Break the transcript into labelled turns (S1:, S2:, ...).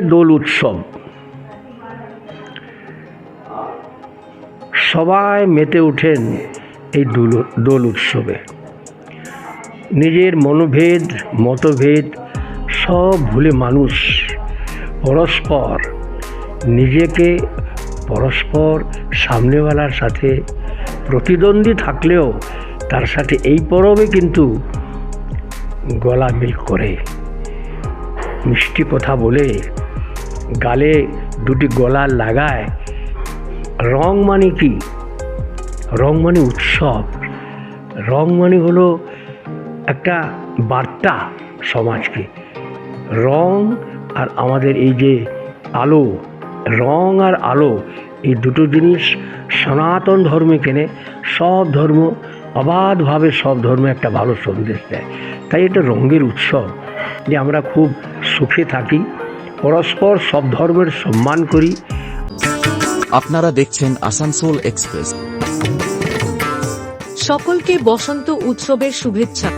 S1: দোল উৎসব। সবাই মেতে ওঠেন এই দোল দোল উৎসবে। নিজের মনোভেদ, মতভেদ সব ভুলে মানুষ পরস্পর, নিজেকে পরস্পর সামনেওয়ালার সাথে প্রতিদ্বন্দ্বী থাকলেও তার সাথে এই পরবে কিন্তু গলা মিল করে। মিষ্টি কথা বলে গালে দুটি গলা লাগায়। রং মানে কি? রং মানে উৎসব। রং মানে হলো একটা বার্তা সমাজকে। রং আর আমাদের এই যে আলো, রং আর আলো, এই দুটো জিনিস সনাতন ধর্মে কেনে, সব ধর্ম অবাধভাবে সব ধর্মে একটা ভালো সন্দেশ দেয়। তাই এটা রঙের উৎসব। যে আমরা খুব সুখে থাকি পরস্পর সব ধর্মের সম্মান করি।
S2: আপনারা দেখছেন আসানসোল এক্সপ্রেস।
S3: সকলকে বসন্ত উৎসবের শুভেচ্ছা।